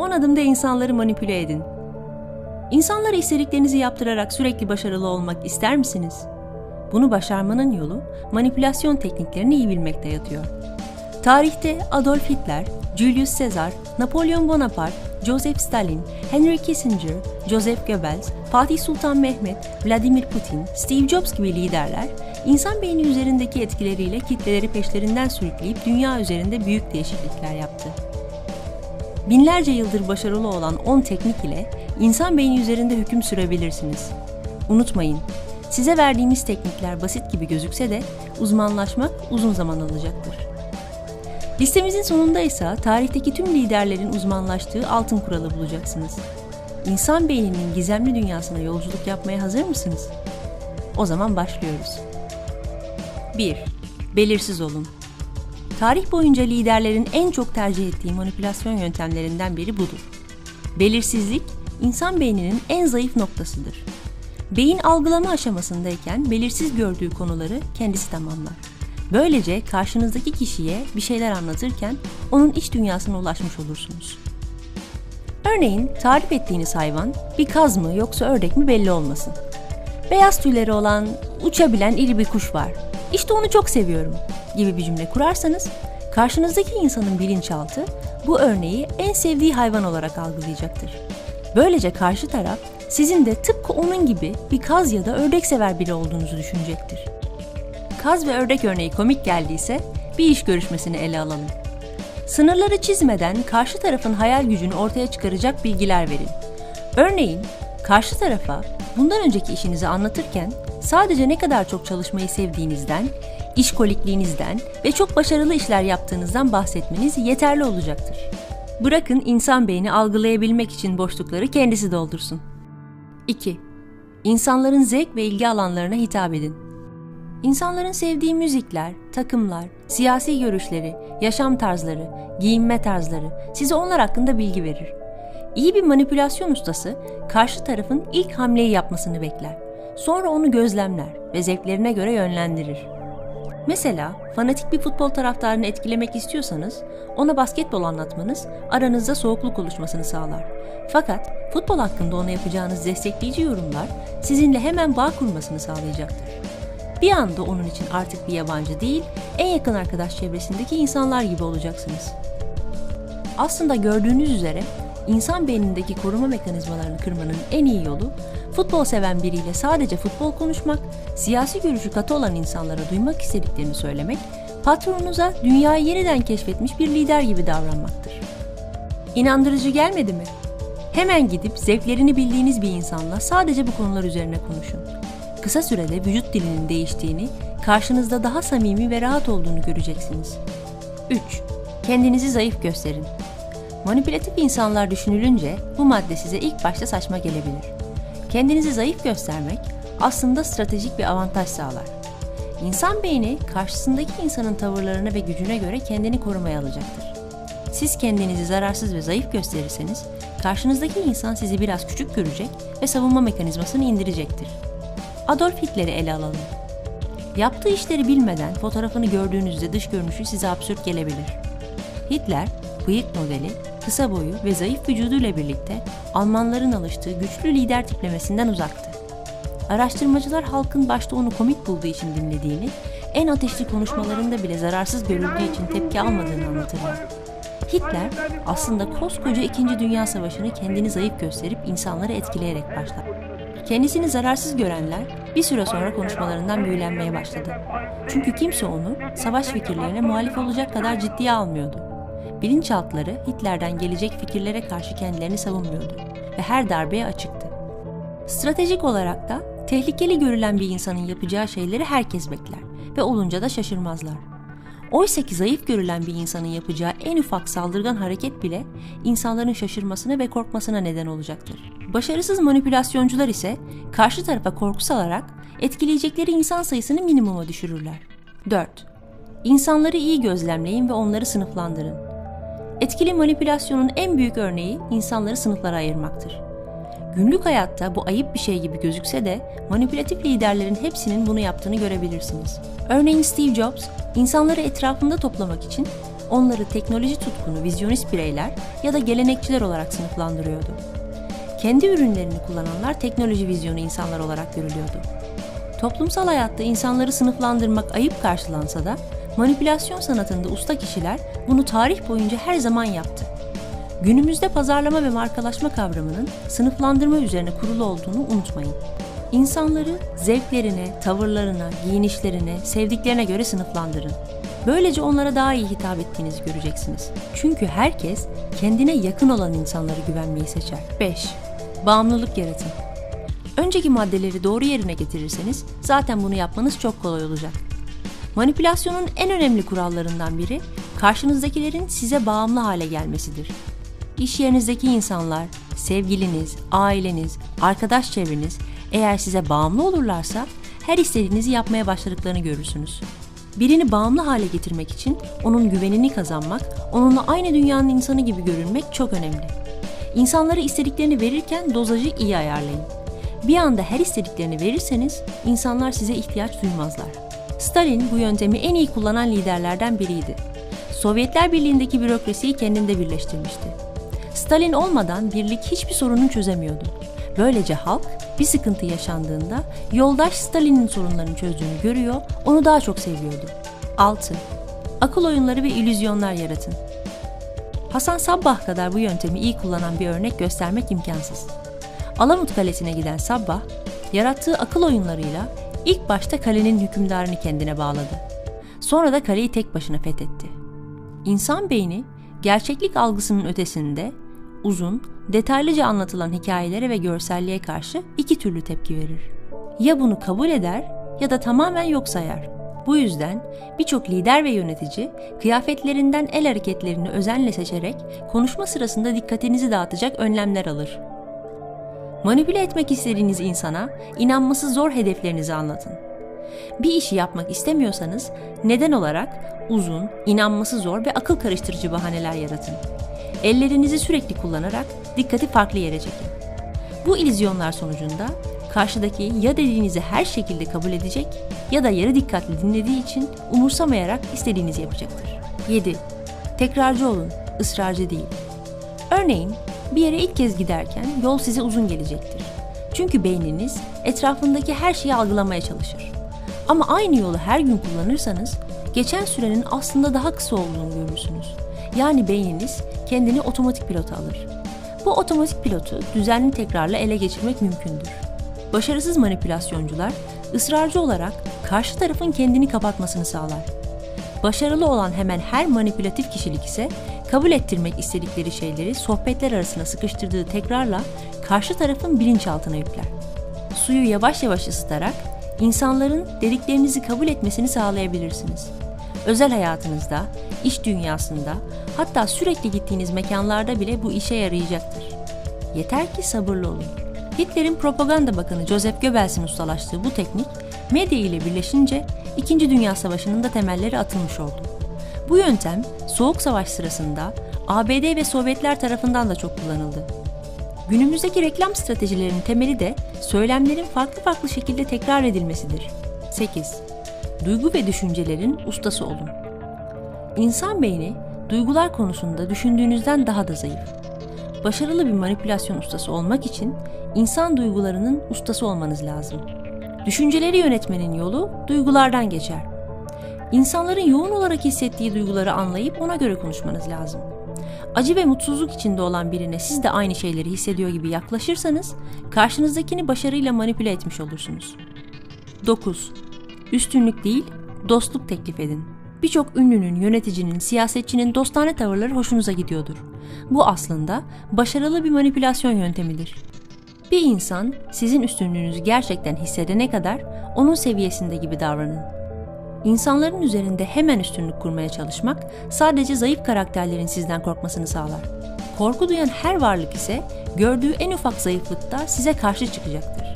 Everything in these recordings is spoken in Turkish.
10 adımda insanları manipüle edin. İnsanlara istediklerinizi yaptırarak sürekli başarılı olmak ister misiniz? Bunu başarmanın yolu manipülasyon tekniklerini iyi bilmekte yatıyor. Tarihte Adolf Hitler, Julius Caesar, Napolyon Bonaparte, Joseph Stalin, Henry Kissinger, Joseph Goebbels, Fatih Sultan Mehmet, Vladimir Putin, Steve Jobs gibi liderler insan beyni üzerindeki etkileriyle kitleleri peşlerinden sürükleyip dünya üzerinde büyük değişiklikler yaptı. Binlerce yıldır başarılı olan 10 teknik ile insan beyni üzerinde hüküm sürebilirsiniz. Unutmayın, size verdiğimiz teknikler basit gibi gözükse de uzmanlaşmak uzun zaman alacaktır. Listemizin sonunda ise tarihteki tüm liderlerin uzmanlaştığı altın kuralı bulacaksınız. İnsan beyninin gizemli dünyasına yolculuk yapmaya hazır mısınız? O zaman başlıyoruz. 1. Belirsiz olun. Tarih boyunca liderlerin en çok tercih ettiği manipülasyon yöntemlerinden biri budur. Belirsizlik, insan beyninin en zayıf noktasıdır. Beyin algılama aşamasındayken belirsiz gördüğü konuları kendisi tamamlar. Böylece karşınızdaki kişiye bir şeyler anlatırken onun iç dünyasına ulaşmış olursunuz. Örneğin tarif ettiğiniz hayvan bir kaz mı yoksa ördek mi belli olmasın. Beyaz tüyleri olan, uçabilen iri bir kuş var. İşte onu çok seviyorum gibi bir cümle kurarsanız karşınızdaki insanın bilinçaltı bu örneği en sevdiği hayvan olarak algılayacaktır. Böylece karşı taraf sizin de tıpkı onun gibi bir kaz ya da ördek sever biri olduğunuzu düşünecektir. Kaz ve ördek örneği komik geldiyse bir iş görüşmesini ele alalım. Sınırları çizmeden karşı tarafın hayal gücünü ortaya çıkaracak bilgiler verin. Örneğin karşı tarafa bundan önceki işinizi anlatırken sadece ne kadar çok çalışmayı sevdiğinizden, işkolikliğinizden ve çok başarılı işler yaptığınızdan bahsetmeniz yeterli olacaktır. Bırakın insan beyni algılayabilmek için boşlukları kendisi doldursun. 2. İnsanların zevk ve ilgi alanlarına hitap edin. İnsanların sevdiği müzikler, takımlar, siyasi görüşleri, yaşam tarzları, giyinme tarzları size onlar hakkında bilgi verir. İyi bir manipülasyon ustası karşı tarafın ilk hamleyi yapmasını bekler. Sonra onu gözlemler ve zevklerine göre yönlendirir. Mesela fanatik bir futbol taraftarını etkilemek istiyorsanız ona basketbol anlatmanız aranızda soğukluk oluşmasını sağlar. Fakat futbol hakkında ona yapacağınız destekleyici yorumlar sizinle hemen bağ kurmasını sağlayacaktır. Bir anda onun için artık bir yabancı değil, en yakın arkadaş çevresindeki insanlar gibi olacaksınız. Aslında gördüğünüz üzere insan beynindeki koruma mekanizmalarını kırmanın en iyi yolu futbol seven biriyle sadece futbol konuşmak, siyasi görüşü katı olan insanlara duymak istediklerini söylemek, patronunuza dünyayı yeniden keşfetmiş bir lider gibi davranmaktır. İnandırıcı gelmedi mi? Hemen gidip zevklerini bildiğiniz bir insanla sadece bu konular üzerine konuşun. Kısa sürede vücut dilinin değiştiğini, karşınızda daha samimi ve rahat olduğunu göreceksiniz. 3. Kendinizi zayıf gösterin. Manipülatif insanlar düşünülünce bu madde size ilk başta saçma gelebilir. Kendinizi zayıf göstermek aslında stratejik bir avantaj sağlar. İnsan beyni karşısındaki insanın tavırlarına ve gücüne göre kendini korumaya alacaktır. Siz kendinizi zararsız ve zayıf gösterirseniz karşınızdaki insan sizi biraz küçük görecek ve savunma mekanizmasını indirecektir. Adolf Hitler'i ele alalım. Yaptığı işleri bilmeden fotoğrafını gördüğünüzde dış görünüşü size absürt gelebilir. Hitler, bıyık modeli, kısa boyu ve zayıf vücuduyla birlikte Almanların alıştığı güçlü lider tiplemesinden uzaktı. Araştırmacılar halkın başta onu komik bulduğu için dinlediğini, en ateşli konuşmalarında bile zararsız görüldüğü için tepki almadığını anlatırlar. Hitler aslında koskoca 2. Dünya Savaşı'nı kendini zayıf gösterip insanları etkileyerek başlar. Kendisini zararsız görenler bir süre sonra konuşmalarından büyülenmeye başladı. Çünkü kimse onu savaş fikirlerine muhalif olacak kadar ciddiye almıyordu. Bilinçaltları Hitler'den gelecek fikirlere karşı kendilerini savunmuyordu ve her darbeye açıktı. Stratejik olarak da tehlikeli görülen bir insanın yapacağı şeyleri herkes bekler ve olunca da şaşırmazlar. Oysa ki zayıf görülen bir insanın yapacağı en ufak saldırgan hareket bile insanların şaşırmasına ve korkmasına neden olacaktır. Başarısız manipülasyoncular ise karşı tarafa korku salarak etkileyecekleri insan sayısını minimuma düşürürler. 4. İnsanları iyi gözlemleyin ve onları sınıflandırın. Etkili manipülasyonun en büyük örneği insanları sınıflara ayırmaktır. Günlük hayatta bu ayıp bir şey gibi gözükse de manipülatif liderlerin hepsinin bunu yaptığını görebilirsiniz. Örneğin Steve Jobs, insanları etrafında toplamak için onları teknoloji tutkunu vizyonist bireyler ya da gelenekçiler olarak sınıflandırıyordu. Kendi ürünlerini kullananlar teknoloji vizyonu insanlar olarak görülüyordu. Toplumsal hayatta insanları sınıflandırmak ayıp karşılansa da manipülasyon sanatında usta kişiler bunu tarih boyunca her zaman yaptı. Günümüzde pazarlama ve markalaşma kavramının sınıflandırma üzerine kurulu olduğunu unutmayın. İnsanları zevklerine, tavırlarına, giyinişlerine, sevdiklerine göre sınıflandırın. Böylece onlara daha iyi hitap ettiğinizi göreceksiniz. Çünkü herkes kendine yakın olan insanlara güvenmeyi seçer. 5. Bağımlılık yaratın. Önceki maddeleri doğru yerine getirirseniz zaten bunu yapmanız çok kolay olacak. Manipülasyonun en önemli kurallarından biri karşınızdakilerin size bağımlı hale gelmesidir. İş yerinizdeki insanlar, sevgiliniz, aileniz, arkadaş çevreniz eğer size bağımlı olurlarsa her istediğinizi yapmaya başladıklarını görürsünüz. Birini bağımlı hale getirmek için onun güvenini kazanmak, onunla aynı dünyanın insanı gibi görünmek çok önemli. İnsanlara istediklerini verirken dozajı iyi ayarlayın. Bir anda her istediklerini verirseniz insanlar size ihtiyaç duymazlar. Stalin bu yöntemi en iyi kullanan liderlerden biriydi. Sovyetler Birliği'ndeki bürokrasiyi kendinde birleştirmişti. Stalin olmadan birlik hiçbir sorunun çözemiyordu. Böylece halk bir sıkıntı yaşandığında yoldaş Stalin'in sorunlarını çözdüğünü görüyor, onu daha çok seviyordu. 6. Akıl oyunları ve illüzyonlar yaratın. Hasan Sabbah kadar bu yöntemi iyi kullanan bir örnek göstermek imkansız. Alamut Kalesi'ne giden Sabbah, yarattığı akıl oyunlarıyla ilk başta kalenin hükümdarını kendine bağladı. Sonra da kaleyi tek başına fethetti. İnsan beyni, gerçeklik algısının ötesinde uzun, detaylıca anlatılan hikayelere ve görselliğe karşı iki türlü tepki verir. Ya bunu kabul eder ya da tamamen yok sayar. Bu yüzden birçok lider ve yönetici kıyafetlerinden el hareketlerini özenle seçerek konuşma sırasında dikkatinizi dağıtacak önlemler alır. Manipüle etmek istediğiniz insana inanması zor hedeflerinizi anlatın. Bir işi yapmak istemiyorsanız neden olarak uzun, inanması zor ve akıl karıştırıcı bahaneler yaratın. Ellerinizi sürekli kullanarak dikkati farklı yere çekin. Bu illüzyonlar sonucunda karşıdaki ya dediğinizi her şekilde kabul edecek ya da yarı dikkatli dinlediği için umursamayarak istediğinizi yapacaktır. 7. Tekrarcı olun, ısrarcı değil. Örneğin bir yere ilk kez giderken yol size uzun gelecektir. Çünkü beyniniz etrafındaki her şeyi algılamaya çalışır. Ama aynı yolu her gün kullanırsanız geçen sürenin aslında daha kısa olduğunu görürsünüz. Yani beyniniz kendini otomatik pilota alır. Bu otomatik pilotu düzenli tekrarla ele geçirmek mümkündür. Başarısız manipülasyoncular ısrarcı olarak karşı tarafın kendini kapatmasını sağlar. Başarılı olan hemen her manipülatif kişilik ise kabul ettirmek istedikleri şeyleri sohbetler arasına sıkıştırdığı tekrarla karşı tarafın bilinçaltına yükler. Suyu yavaş yavaş ısıtarak insanların dediklerinizi kabul etmesini sağlayabilirsiniz. Özel hayatınızda, iş dünyasında, hatta sürekli gittiğiniz mekanlarda bile bu işe yarayacaktır. Yeter ki sabırlı olun. Hitler'in propaganda bakanı Joseph Goebbels'in ustalaştığı bu teknik, medya ile birleşince İkinci Dünya Savaşı'nın da temelleri atılmış oldu. Bu yöntem Soğuk Savaş sırasında ABD ve Sovyetler tarafından da çok kullanıldı. Günümüzdeki reklam stratejilerinin temeli de söylemlerin farklı farklı şekilde tekrar edilmesidir. 8. Duygu ve düşüncelerin ustası olun. İnsan beyni duygular konusunda düşündüğünüzden daha da zayıf. Başarılı bir manipülasyon ustası olmak için insan duygularının ustası olmanız lazım. Düşünceleri yönetmenin yolu duygulardan geçer. İnsanların yoğun olarak hissettiği duyguları anlayıp ona göre konuşmanız lazım. Acı ve mutsuzluk içinde olan birine siz de aynı şeyleri hissediyor gibi yaklaşırsanız karşınızdakini başarıyla manipüle etmiş olursunuz. 9. Üstünlük değil, dostluk teklif edin. Birçok ünlünün, yöneticinin, siyasetçinin dostane tavırları hoşunuza gidiyordur. Bu aslında başarılı bir manipülasyon yöntemidir. Bir insan sizin üstünlüğünüzü gerçekten hissedene kadar onun seviyesinde gibi davranın. İnsanların üzerinde hemen üstünlük kurmaya çalışmak sadece zayıf karakterlerin sizden korkmasını sağlar. Korku duyan her varlık ise gördüğü en ufak zayıflıkta size karşı çıkacaktır.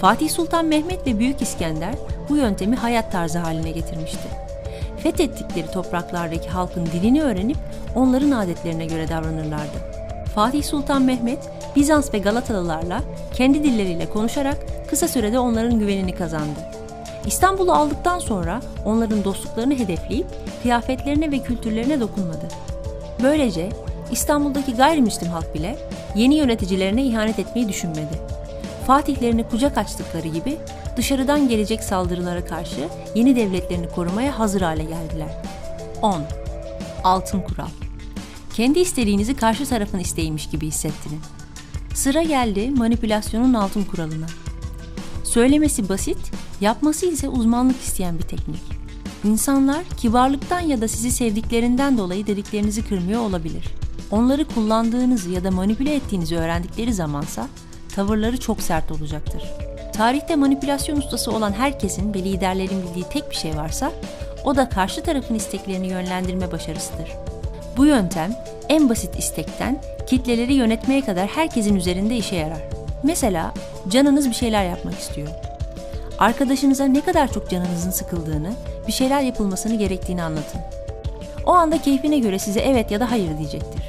Fatih Sultan Mehmet ve Büyük İskender bu yöntemi hayat tarzı haline getirmişti. Fethettikleri topraklardaki halkın dilini öğrenip onların adetlerine göre davranırlardı. Fatih Sultan Mehmet, Bizans ve Galatalılarla kendi dilleriyle konuşarak kısa sürede onların güvenini kazandı. İstanbul'u aldıktan sonra onların dostluklarını hedefleyip kıyafetlerine ve kültürlerine dokunmadı. Böylece İstanbul'daki gayrimüslim halk bile yeni yöneticilerine ihanet etmeyi düşünmedi. Fatihlerini kucak açtıkları gibi dışarıdan gelecek saldırılara karşı yeni devletlerini korumaya hazır hale geldiler. 10. Altın Kural Kendi istediğinizi karşı tarafın isteğiymiş gibi hissettirin. Sıra geldi manipülasyonun altın kuralına. Söylemesi basit, yapması ise uzmanlık isteyen bir teknik. İnsanlar kibarlıktan ya da sizi sevdiklerinden dolayı dediklerinizi kırmıyor olabilir. Onları kullandığınızı ya da manipüle ettiğinizi öğrendikleri zamansa tavırları çok sert olacaktır. Tarihte manipülasyon ustası olan herkesin ve liderlerin bildiği tek bir şey varsa o da karşı tarafın isteklerini yönlendirme başarısıdır. Bu yöntem en basit istekten kitleleri yönetmeye kadar herkesin üzerinde işe yarar. Mesela canınız bir şeyler yapmak istiyor. Arkadaşınıza ne kadar çok canınızın sıkıldığını, bir şeyler yapılmasını gerektiğini anlatın. O anda keyfine göre size evet ya da hayır diyecektir.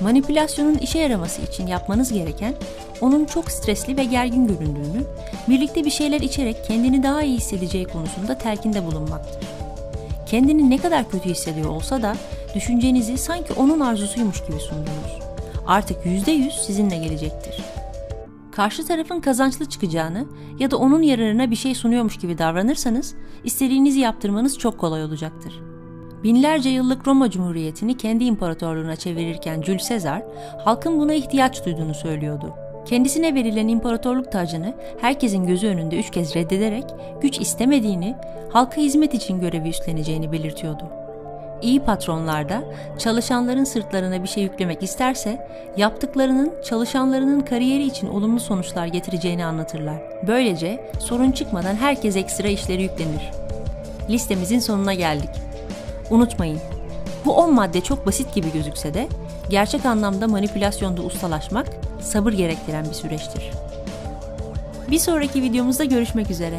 Manipülasyonun işe yaraması için yapmanız gereken onun çok stresli ve gergin göründüğünü, birlikte bir şeyler içerek kendini daha iyi hissedeceği konusunda telkinde bulunmaktır. Kendini ne kadar kötü hissediyor olsa da düşüncenizi sanki onun arzusuymuş gibi sundunuz. Artık yüzde yüz sizinle gelecektir. Karşı tarafın kazançlı çıkacağını ya da onun yararına bir şey sunuyormuş gibi davranırsanız istediğinizi yaptırmanız çok kolay olacaktır. Binlerce yıllık Roma Cumhuriyeti'ni kendi imparatorluğuna çevirirken Jules Caesar, halkın buna ihtiyaç duyduğunu söylüyordu. Kendisine verilen imparatorluk tacını herkesin gözü önünde üç kez reddederek güç istemediğini, halka hizmet için görevi üstleneceğini belirtiyordu. İyi patronlar da çalışanların sırtlarına bir şey yüklemek isterse yaptıklarının çalışanlarının kariyeri için olumlu sonuçlar getireceğini anlatırlar. Böylece sorun çıkmadan herkes ekstra işleri yüklenir. Listemizin sonuna geldik. Unutmayın, bu 10 madde çok basit gibi gözükse de gerçek anlamda manipülasyonda ustalaşmak sabır gerektiren bir süreçtir. Bir sonraki videomuzda görüşmek üzere.